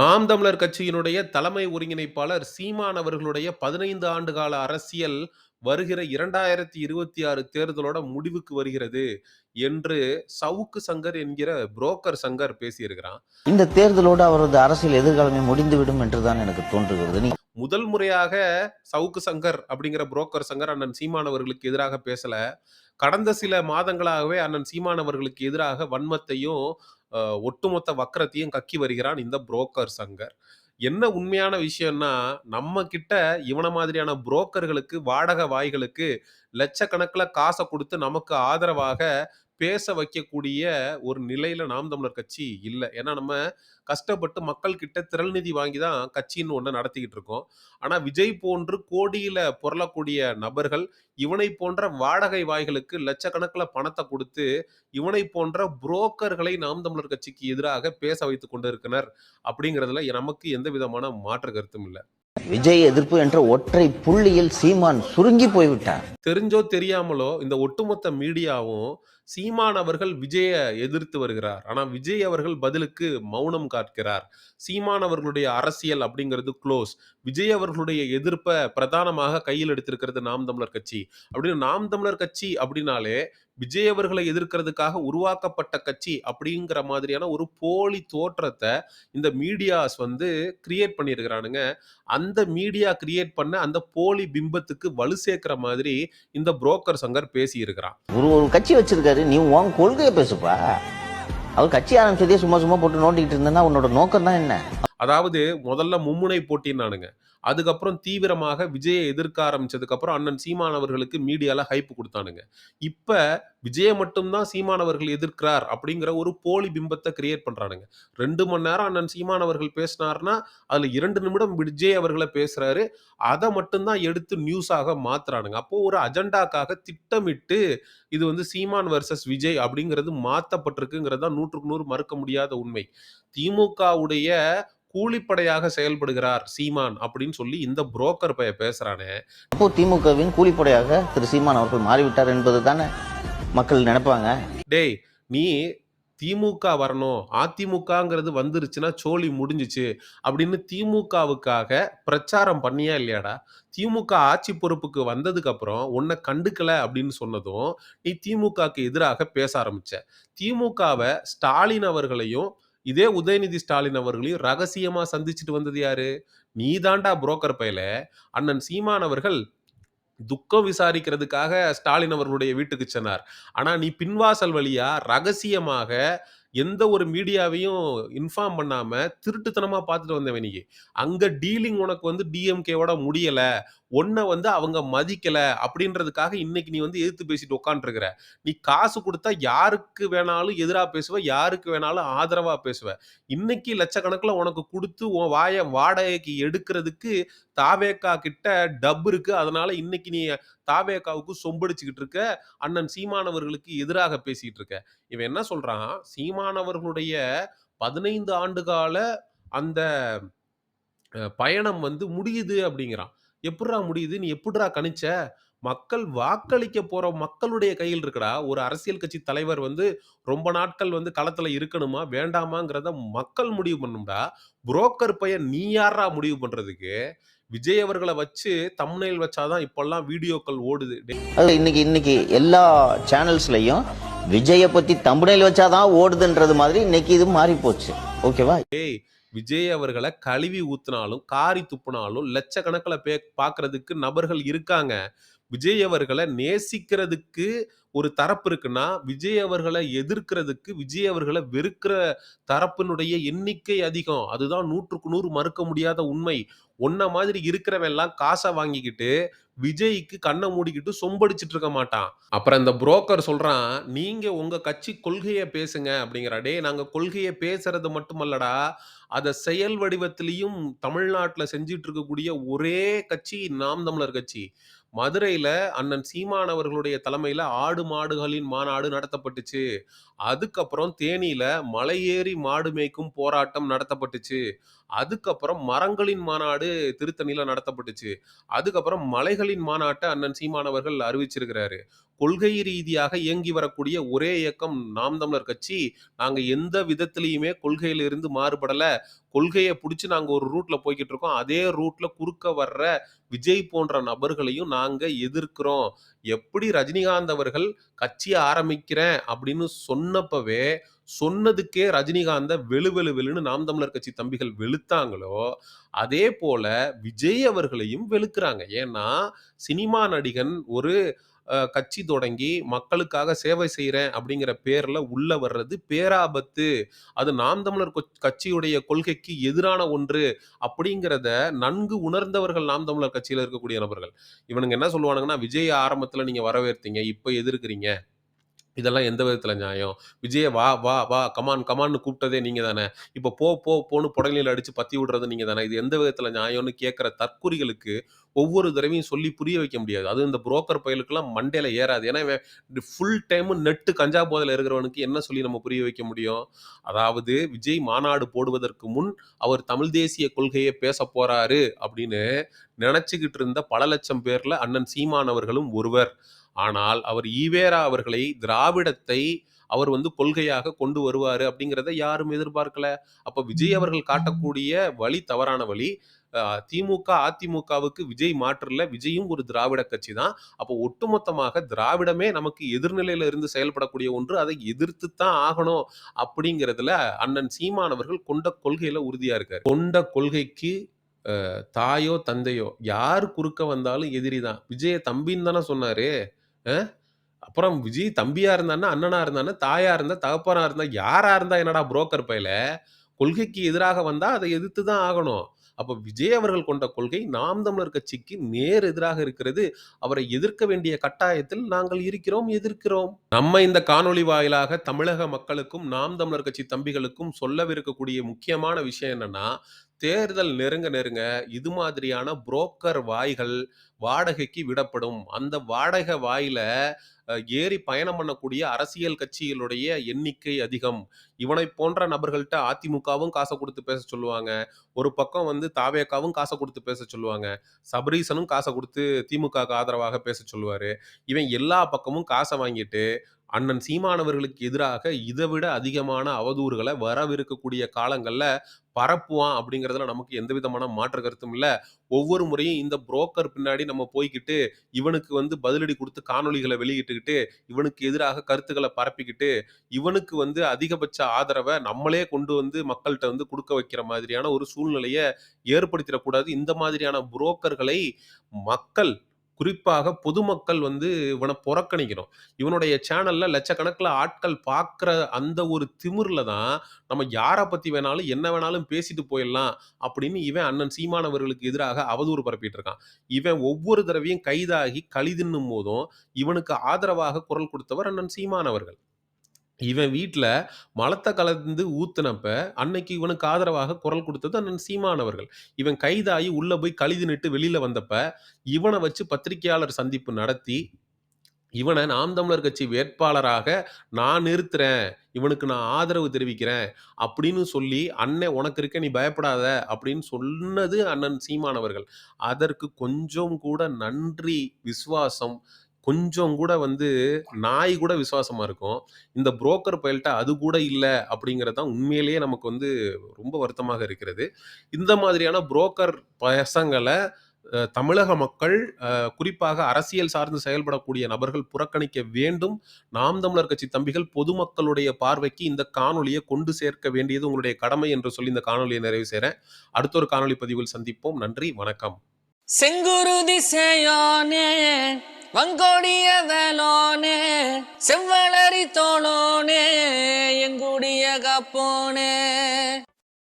நாம் தமிழர் கட்சியினுடைய தலைமை ஒருங்கிணைப்பாளர் சீமான் அவர்களுடைய பதினைந்து ஆண்டு கால அரசியல் வருகிற இரண்டாயிரத்தி இருபத்தி ஆறு தேர்தலோட முடிவுக்கு வருகிறது என்று சவுக்கு சங்கர் என்கிற புரோக்கர் சங்கர் பேசியிருக்கிறான். இந்த தேர்தலோடு அவரது அரசியல் எதிர்காலமே முடிந்துவிடும் என்றுதான் எனக்கு தோன்றுகிறது. முதல் முறையாக சவுக்கு சங்கர் அப்படிங்கிற புரோக்கர் சங்கர் அண்ணன் சீமான் அவர்களுக்கு எதிராக பேசல. கடந்த சில மாதங்களாகவே அண்ணன் சீமான் அவர்களுக்கு எதிராக வன்மத்தையும் ஒட்டுமொத்த வக்கரத்தையும் கக்கி வருகிறான் இந்த புரோக்கர் சங்கர். என்ன உண்மையான விஷயம்னா நம்ம கிட்ட இவன மாதிரியான புரோக்கர்களுக்கு வாடகை வாய்களுக்கு லட்சக்கணக்கில் காசை கொடுத்து நமக்கு ஆதரவாக பேச வைக்கக்கூடிய ஒரு நிலையில நாம் தமிழர் கட்சி இல்லை. ஏன்னா நம்ம கஷ்டப்பட்டு மக்கள் கிட்ட திரள் நிதி வாங்கி தான் கட்சின்னு ஒன்று நடத்திக்கிட்டு இருக்கோம். ஆனா விஜய் போன்று கோடியில புரளக்கூடிய நபர்கள் இவனை போன்ற வாடகை வாய்களுக்கு லட்சக்கணக்கில் பணத்தை கொடுத்து இவனை போன்ற புரோக்கர்களை நாம் தமிழர் கட்சிக்கு எதிராக பேச வைத்துக் கொண்டிருக்கிறார் அப்படிங்கிறதுல நமக்கு எந்த விதமான மாற்று கருத்தும் இல்லை. விஜய் எதிர்ப்பு என்ற ஒற்றை புள்ளியில் சீமான் சுருங்கி போய்விட்டார். தெரிஞ்சோ தெரியாமலோ இந்த ஒட்டுமொத்த மீடியாவும் சீமான் அவர்கள் விஜயை எதிர்த்து வருகிறார். ஆனால் விஜய் அவர்கள் பதிலுக்கு மௌனம் காட்கிறார் சீமான் அவர்களுடைய அரசியல் அப்படிங்கிறது க்ளோஸ் விஜய் அவர்களுடைய எதிர்ப்பை பிரதானமாக கையில் எடுத்திருக்கிறது நாம் தமிழர் கட்சி. அப்படின்னு நாம் தமிழர் கட்சி அப்படின்னாலே விஜய் அவர்களை எதிர்க்கிறதுக்காக உருவாக்கப்பட்ட கட்சி அப்படிங்கிற மாதிரியான ஒரு போலி தோற்றத்தை இந்த மீடியாஸ் வந்து கிரியேட் பண்ணியிருக்கிறானுங்க. அந்த மீடியா கிரியேட் பண்ண அந்த போலி பிம்பத்துக்கு வலு சேர்க்கிற மாதிரி இந்த புரோக்கர் சங்கர் பேசியிருக்கிறான். ஒரு ஒரு கட்சி வச்சிருக்காரு. நீ உன் கொள்கையை பேசுப்பா. அவர் கட்சி ஆரம்பிச்சதே சும்மா சும்மா போட்டு நோண்டிக்கிட்டு இருந்தேன்னா உன்னோட நோக்கம் தான் என்ன? அதாவது முதல்ல மும்முனை போட்டின்னானுங்க. அதுக்கப்புறம் தீவிரமாக விஜயை எதிர்க்க ஆரம்பிச்சதுக்கப்புறம் அண்ணன் சீமானவர்களுக்கு மீடியாவில் ஹைப் கொடுத்தானுங்க. இப்போ விஜயை மட்டும்தான் சீமானவர்கள் எதிர்க்கிறார் அப்படிங்கிற ஒரு போலி பிம்பத்தை கிரியேட் பண்ணுறானுங்க ரெண்டு மணி நேரம் அண்ணன் சீமானவர்கள் பேசினார்னா அதில் இரண்டு நிமிடம் விஜய் அவர்களை பேசுகிறாரு அதை மட்டும்தான் எடுத்து நியூஸாக மாற்றுறானுங்க அப்போது ஒரு அஜெண்டாக்காக திட்டமிட்டு இது வந்து சீமான் வர்சஸ் விஜய் அப்படிங்கிறது மாற்றப்பட்டிருக்குங்கிறது தான் நூற்றுக்கு நூறு மறுக்க முடியாத உண்மை. திமுகவுடைய கூலிப்படையாக செயல்படுகிறார் சீமான் அப்படின்னு சொல்லி இந்த புரோக்கர் பைய பேசுறானே. அப்போ திமுகவின் கூலிப்படையாக திரு சீமான் அவர்கள் மாறிவிட்டார் என்பது தானே மக்கள் நினைப்பாங்க. டேய் நீ திமுக வரணும் அதிமுகங்கிறது வந்துருச்சுன்னா சோலி முடிஞ்சுச்சு அப்படின்னு திமுகவுக்காக பிரச்சாரம் பண்ணியா இல்லையாடா? திமுக ஆட்சி பொறுப்புக்கு வந்ததுக்கு அப்புறம் உன்னை கண்டுக்கல அப்படின்னு சொன்னதும் நீ திமுகக்கு எதிராக பேச ஆரம்பிச்ச. திமுகவை ஸ்டாலின் அவர்களையும் இதே உதயநிதி ஸ்டாலின் அவர்களையும் ரகசியமா சந்திச்சுட்டு வந்தது யாரு? நீ தாண்டா புரோக்கர் பையல. அண்ணன் சீமான் அவர்கள் துக்கம் விசாரிக்கிறதுக்காக ஸ்டாலின் அவர்களுடைய வீட்டுக்கு சென்னார். ஆனா நீ பின்வாசல் வழியா ரகசியமாக எந்த ஒரு மீடியாவையும் இன்ஃபார்ம் பண்ணாம திருட்டுத்தனமா பார்த்துட்டு வந்தேன் இன்னைக்கு. அங்க டீலிங் உனக்கு வந்து டிஎம்கேவோட முடியல. உன்னை வந்து அவங்க மதிக்கல அப்படின்றதுக்காக இன்னைக்கு நீ வந்து எதிர்த்து பேசிட்டு உட்காந்துருக்கிற நீ காசு கொடுத்தா யாருக்கு வேணாலும் எதிராக பேசுவ யாருக்கு வேணாலும் ஆதரவா பேசுவ. இன்னைக்கு லட்சக்கணக்கில் உனக்கு கொடுத்து உன் வாய வாடகைக்கு எடுக்கிறதுக்கு தாவேக்கா கிட்ட டப் இருக்கு. அதனால இன்னைக்கு நீ தாவேக்காவுக்கு சொம்படிச்சுக்கிட்டு இருக்க. அண்ணன் சீமானவர்களுக்கு எதிராக பேசிட்டு இருக்க. இவன் என்ன சொல்றான்? சீமானவர்களுடைய பதினைந்து ஆண்டு கால அந்த பயணம் வந்து முடியுது அப்படிங்கிறான். எப்படிரா முடியுது? நீ எப்படிரா கணிச்ச? மக்கள் வாக்களிக்க போற மக்களுடைய கையில் இருக்குடா. ஒரு அரசியல் கட்சி தலைவர் வந்து ரொம்ப நாட்கள் வந்து களத்துல இருக்கணுமா? வேண்டாமாங்கிறத மக்கள் முடிவு பண்ணும்டா. புரோக்கர் பையன் நீ யாரா முடிவு பண்றதுக்கு? விஜய் அவர்களை வச்சு தமிழில் வச்சாதான் இப்பெல்லாம் வீடியோக்கள் ஓடுது. இன்னைக்கு இன்னைக்கு எல்லா சேனல்ஸ்லயும் விஜயை பத்தி தம்புடையில் வச்சாதான் ஓடுதுன்றது மாதிரி இன்னைக்கு இது மாறி போச்சு. ஓகேவா ஏய் விஜய் அவர்களை கழுவி ஊத்துனாலும் காரி துப்புனாலும் லட்சக்கணக்கில் பே பார்க்கறதுக்கு நபர்கள் இருக்காங்க. விஜய் அவர்களை நேசிக்கிறதுக்கு ஒரு தரப்பு இருக்குன்னா விஜய் அவர்களை எதிர்க்கிறதுக்கு விஜய் அவர்களை வெறுக்கிற தரப்பினுடைய எண்ணிக்கை அதிகம். அதுதான் நூற்றுக்கு நூறு மறுக்க முடியாத உண்மை. ஒன்ன மாதிரி இருக்கிறவன் எல்லாம் காசை வாங்கிக்கிட்டு விஜய்க்கு கண்ணை மூடிக்கிட்டு சொம்படிச்சிட்டு இருக்க மாட்டான். அப்புறம் இந்த புரோக்கர் சொல்றான் நீங்க உங்க கட்சி கொள்கையை பேசுங்க அப்படிங்கிற டேய் நாங்க கொள்கையை பேசுறது மட்டுமல்லடா அதை செயல் வடிவத்திலையும் தமிழ்நாட்டில் செஞ்சிட்டு இருக்கக்கூடிய ஒரே கட்சி நாம் தமிழர் கட்சி. மதுரையில அண்ணன் சீமான் அவர்களுடைய தலைமையில ஆடு மாடுகளின் மாநாடு நடத்தப்பட்டுச்சு. அதுக்கப்புறம் தேனியில மலையேறி மாடு மேய்க்கும் போராட்டம் நடத்தப்பட்டுச்சு. அதுக்கப்புறம் மரங்களின் மாநாடு திருத்தணியில் நடத்தப்பட்டுச்சு. அதுக்கப்புறம் மலைகளின் மாநாட்டை அண்ணன் சீமானவர்கள் அறிவிச்சிருக்கிறாரு. கொள்கை ரீதியாக இயங்கி வரக்கூடிய ஒரே இயக்கம் நாம் தமிழர் கட்சி. நாங்கள் எந்த விதத்திலையுமே கொள்கையிலிருந்து மாறுபடலை கொள்கையை பிடிச்சி நாங்கள் ஒரு ரூட்ல போய்கிட்டு இருக்கோம். அதே ரூட்ல குறுக்க வர்ற விஜய் போன்ற நபர்களையும் நாங்கள் எதிர்க்கிறோம். எப்படி ரஜினிகாந்த் அவர்கள் கட்சியை ஆரம்பிக்கிறேன் அப்படின்னு சொன்னப்பவே, சொன்னதுக்கே ரஜினிகாந்த வெளு வெளு வெளுன்னு நாம் தமிழர் கட்சி தம்பிகள் வெளுத்தாங்களோ, அதே போல விஜய் அவர்களையும் வெளுக்குறாங்க. ஏன்னா, சினிமா நடிகன் ஒரு கட்சி தொடங்கி மக்களுக்காக சேவை செய்கிறேன் அப்படிங்கிற பேரில் உள்ள வர்றது பேராபத்து. அது நாம் தமிழர் கட்சியுடைய கொள்கைக்கு எதிரான ஒன்று அப்படிங்கிறத நன்கு உணர்ந்தவர்கள் நாம் தமிழர் கட்சியில் இருக்கக்கூடிய நபர்கள். இவனுங்க என்ன சொல்லுவானுங்கன்னா, விஜய் ஆரம்பத்தில் நீங்கள் வரவேற்றீங்க. இப்போ எதிர்க்கிறீங்க. இதெல்லாம் எந்த விதத்தில் நியாயம்? விஜய வா, வா, வா, கமான், கமான்னு கூப்பிட்டதே நீங்கள் தானே. இப்போ போ, போ, போன்னு புடலையில அடித்து பத்தி விடுறது நீங்கள் தானே. இது எந்த விதத்தில் நியாயம்னு கேட்குற தற்குறிகளுக்கு ஒவ்வொரு தடவையும் சொல்லி புரிய வைக்க முடியாது. அதுவும் இந்த புரோக்கர் பயலுக்கெல்லாம் மண்டையில் ஏறாது. ஏன்னா, ஃபுல் டைமு நெட்டு கஞ்சா போதில் இருக்கிறவனுக்கு என்ன சொல்லி நம்ம புரிய வைக்க முடியும்? அதாவது விஜய் மாநாடு போடுவதற்கு முன் அவர் தமிழ் தேசிய கொள்கையை பேசப் போகிறாரு அப்படின்னு நினச்சிக்கிட்டு இருந்த பல லட்சம் பேரில் அண்ணன் சீமான் அவர்களும் ஒருவர். ஆனால், அவர் ஈவேரா அவர்களை திராவிடத்தை அவர் வந்து கொள்கையாக கொண்டு வருவாரு அப்படிங்கிறத யாரும் எதிர்பார்க்கல. அப்ப விஜய் அவர்கள் காட்டக்கூடிய வழி தவறான வழி. திமுக, அதிமுகவுக்கு விஜய் மாற்று இல்ல. விஜயும் ஒரு திராவிட கட்சி தான். அப்போ ஒட்டுமொத்தமாக திராவிடமே நமக்கு எதிர்நிலையில இருந்து செயல்படக்கூடிய ஒன்று. அதை எதிர்த்து தான் ஆகணும் அப்படிங்கிறதுல அண்ணன் சீமான் அவர்கள் கொண்ட கொள்கையில உறுதியா இருக்காரு. கொண்ட கொள்கைக்கு தாயோ, தந்தையோ யார் குறுக்க வந்தாலும் எதிரி தான். விஜய தம்பின்னு தானே சொன்னாரு. ஆ அப்புறம் விஜய் தம்பியா இருந்தான்னா அண்ணனா இருந்தா தாயா இருந்தா, தகப்பனா இருந்தா, யாரா இருந்தா என்னடா புரோக்கர் பயலே? கொள்கைக்கு எதிராக வந்தா அதை எதிர்த்து தான் ஆகணும். அப்ப விஜய் அவர்கள் கொண்ட கொள்கை நாம் தமிழர் கட்சிக்கு நேர் எதிராக இருக்கிறது. அவரை எதிர்க்க வேண்டிய கட்டாயத்தில் நாங்கள் இருக்கிறோம், எதிர்க்கிறோம். நம்ம இந்த காணொளி வாயிலாக தமிழக மக்களுக்கும், நாம் தமிழர் கட்சி தம்பிகளுக்கும் சொல்லவிருக்கக்கூடிய முக்கியமான விஷயம் என்னன்னா, தேர்தல் நெருங்க நெருங்க இது மாதிரியான புரோக்கர் வாய்கள் வாடகைக்கு விடப்படும். அந்த வாடகை வாயில ஏறி பயணம் பண்ணக்கூடிய அரசியல் கட்சிகளுடைய எண்ணிக்கை அதிகம். இவனை போன்ற நபர்கள்ட்ட அதிமுகவும் காசை கொடுத்து பேச சொல்லுவாங்க. ஒரு பக்கம் வந்து தாவேக்காவும் காசை கொடுத்து பேச சொல்லுவாங்க. சபரீசனும் காசை கொடுத்து திமுகவுக்கு ஆதரவாக பேச சொல்லுவாரு. இவன் எல்லா பக்கமும் காசை வாங்கிட்டு, அண்ணன் சீமானவர்களுக்கு எதிராக எதிராக இதைவிட அதிகமான அவதூறுகளை வரவிருக்கக்கூடிய காலங்களில் பரப்புவான் அப்படிங்கிறதுல நமக்கு எந்த விதமான மாற்று கருத்தும் இல்லை. ஒவ்வொரு முறையும் இந்த புரோக்கர் பின்னாடி நம்ம போய்க்கிட்டு, இவனுக்கு வந்து பதிலடி கொடுத்து காணொலிகளை வெளியிட்டுக்கிட்டு, இவனுக்கு எதிராக கருத்துக்களை பரப்பிக்கிட்டு, இவனுக்கு வந்து அதிகபட்ச ஆதரவை நம்மளே கொண்டு வந்து மக்கள்கிட்ட வந்து கொடுக்க வைக்கிற மாதிரியான ஒரு சூழ்நிலையை ஏற்படுத்திடக்கூடாது. இந்த மாதிரியான புரோக்கர்களை மக்கள், குறிப்பாக பொதுமக்கள் வந்து இவனை புறக்கணிக்கணும். இவனுடைய சேனல்ல லட்சக்கணக்கில் ஆட்கள் பார்க்குற அந்த ஒரு திமிர்ல தான், நம்ம யாரை பத்தி வேணாலும், என்ன வேணாலும் பேசிட்டு போயிடலாம் அப்படின்னு இவன் அண்ணன் சீமானவர்களுக்கு எதிராக அவதூறு பரப்பிட்டு இருக்கான். இவன் ஒவ்வொரு தடவையும் கைதாகி களி தின்னும் போதும், இவனுக்கு ஆதரவாக குரல் கொடுத்தவர் அண்ணன் சீமானவர்கள் இவன் வீட்டில் மலத்தை கலந்து ஊத்துனப்ப, அன்னைக்கு இவனுக்கு ஆதரவாக குரல் கொடுத்தது அண்ணன் சீமான் அவர்கள். இவன் கைதாகி உள்ளே போய் கழுதி நிட்டு வெளியில் வந்தப்ப, இவனை வச்சு பத்திரிக்கையாளர் சந்திப்பு நடத்தி, இவனை நாம் தமிழர் கட்சி வேட்பாளராக நான் நிறுத்துறேன். இவனுக்கு நான் ஆதரவு தெரிவிக்கிறேன். அப்படின்னு சொல்லி, அண்ணன் உனக்கு இருக்க நீ பயப்படாத" அப்படின்னு சொன்னது அண்ணன் சீமானவர்கள் அதற்கு கொஞ்சம் கூட நன்றி, விசுவாசம் கொஞ்சம் கூட வந்து நாய் கூட விசுவாசமா இருக்கும். இந்த புரோக்கர் பயல்ட்ட அது கூட இல்லை அப்படிங்கிறது தான் உண்மையிலேயே நமக்கு வந்து ரொம்ப வருத்தமாக இருக்கிறது. இந்த மாதிரியான புரோக்கர் பசங்களை தமிழக மக்கள், குறிப்பாக அரசியல் சார்ந்து செயல்படக்கூடிய நபர்கள் புறக்கணிக்க வேண்டும். நாம் தமிழர் கட்சி தம்பிகள் பொதுமக்களுடைய பார்வைக்கு இந்த காணொலியை கொண்டு சேர்க்க வேண்டியது உங்களுடைய கடமை என்று சொல்லி இந்த காணொலியை நிறைவு செய்றேன். அடுத்த ஒரு காணொளி பதிவில் சந்திப்போம். நன்றி, வணக்கம். செங்குருதி சேயோனே வங்கோடியதலோனே செவ்வளரி தோளோனே எங்குடிய கப்போனே